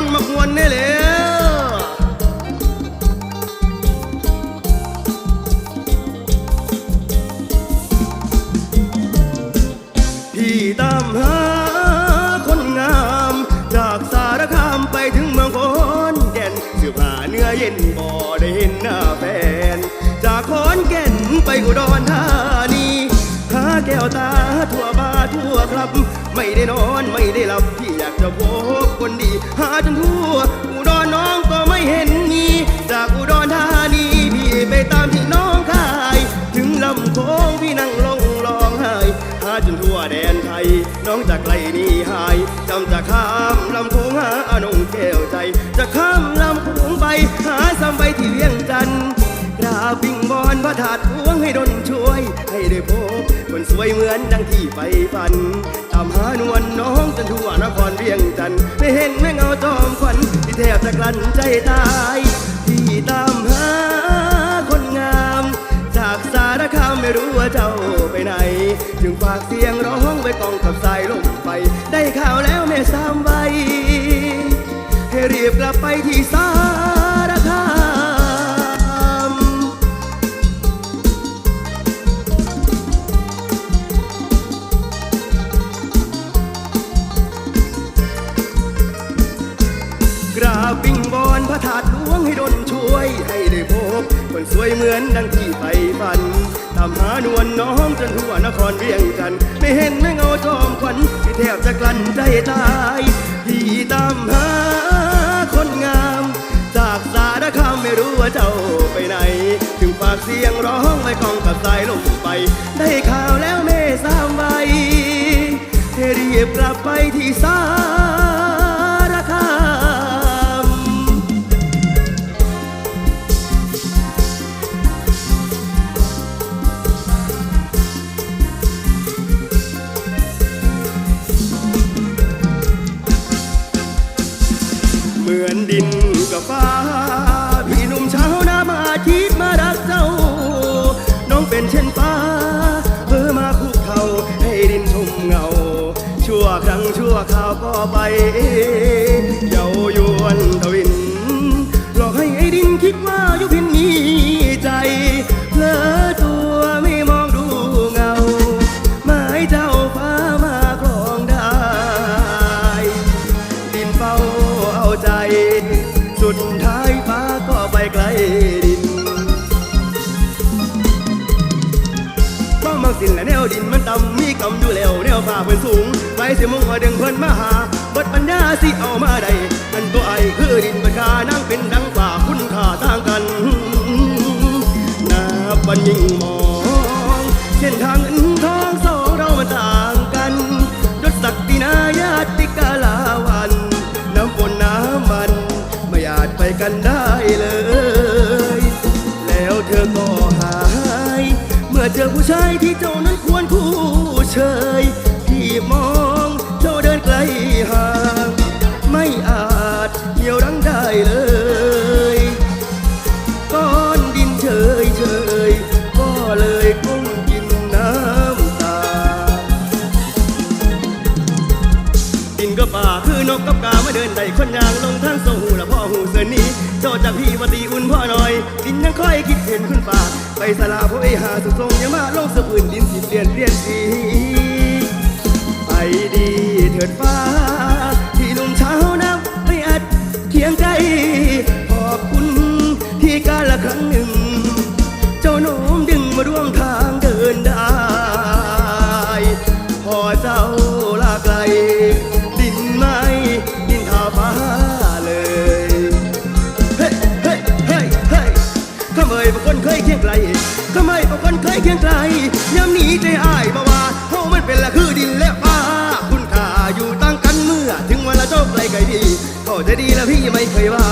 คนมากวนแน่แล้วพี่ตามหาคนงาม จากสารคามไปถึงเมืองขอนแก่นเสื้อผ้าเนื้อเย็นบ่ได้เห็นหน้าแฟน จากขอนแก่นไปอุดรธานีหาแก้วตาทั่วบ้าทั่วครับ ไม่ได้นอนไม่ได้หลับพี่อยากจะพบคนดี หาจนทั่วอุดรน้องก็ไม่เห็นมีจากอุดรธานีพี่ไปตามที่น้องคาย ถึงลำโค้งพี่นั่งลงร้องไห้หาจนทั่วแดนไทย น้องจากไกลนี่หายจำจะข้ามลำโค้งหาอนงแก้วใจ จะข้ามลำโค้งไป หาซ้ำไปที่เวียงจันทร์กราบ วิงบอนพระธาตุหลวงให้ดนช่วย ให้ได้พบคนสวยเหมือนดังที่ไปฝัน ตามหานวลน้องจนทั่วนครเวียงจันทร์ไม่เห็นแม่เงาจอมขวัญที่แทบจะกลั้นใจตาย ที่ตามหาคนงาม จากสารคามไม่รู้ว่าเจ้าไปไหน จึงฝากเสียงร้องไว้กองกับสายลมไป พระธาตุหลวงให้ดนช่วยให้ได้พบ คนสวยเหมือนดังที่ไปฝัน ตามหานวลน้องจนทั่วนครเวียงจันทร์ไม่เห็นแม่เงาจอมขวัญที่แทบจะกลั้นใจตายที่ตามหาคนงาม จากสารคามไม่รู้ว่าเจ้าไปไหน ถึงฝากเสียงร้องไว้กองกับสายลมไป ได้ข่าวแล้วแม่สามใบให้รียบกลับไปที่สา นดินกับฟ้า พี่หนุ่มชาวนามาชีพมารักเจ้า น้องเป็นเช่นฟ้าเพื่อมาคุกเข่าให้ดินชมเงา ชั่วครั้งชั่วคราวก็ไป ดินและแนวดินมันต่ำมีกำอยู่แล้วแนวฟ้าเพิ่นสูงไปเสียมงว่าดึงเพิ่นมาหาเบิดปัญญาสิเอามาใดอันตัวไอคือดินปัญญานั่งเป็นดังฝ่าคุณค่าต่างกันนับวันยิ่งมองเส้นทาง มื่อเจอผู้ชายที่เจ้านั้นควรคู่เชยพี่มองเจ้าเดินไกลห่าง ไม่อาจเกี่ยวรังได้เลยก้อนดินเฉยเฉยก็เลยก้มกินน้ำตาดินก็ป่าคือนกกับกามาเดินได้คนยางลงทาง เจ้าจากพี่วัตีอุ่นพ่อหน่อยดินยังค่อยคิดเห็นคุณป่าไปสลาพ่อไอหาสุดทรงอย่ามาลงสะพื้นดินสิเปลี่ยนเปลี่ยนสีไปดีเถิดฟ้า เคียงไกลย้ำหนีใจอ้ายมาว่าเฮามันเป็นละคือดินและฟ้าคุณค่าอยู่ตั้งกันเมื่อ ถึงวันละเจ้าไกลไกลดีเข้าใจดีและพี่ไม่เคยว่า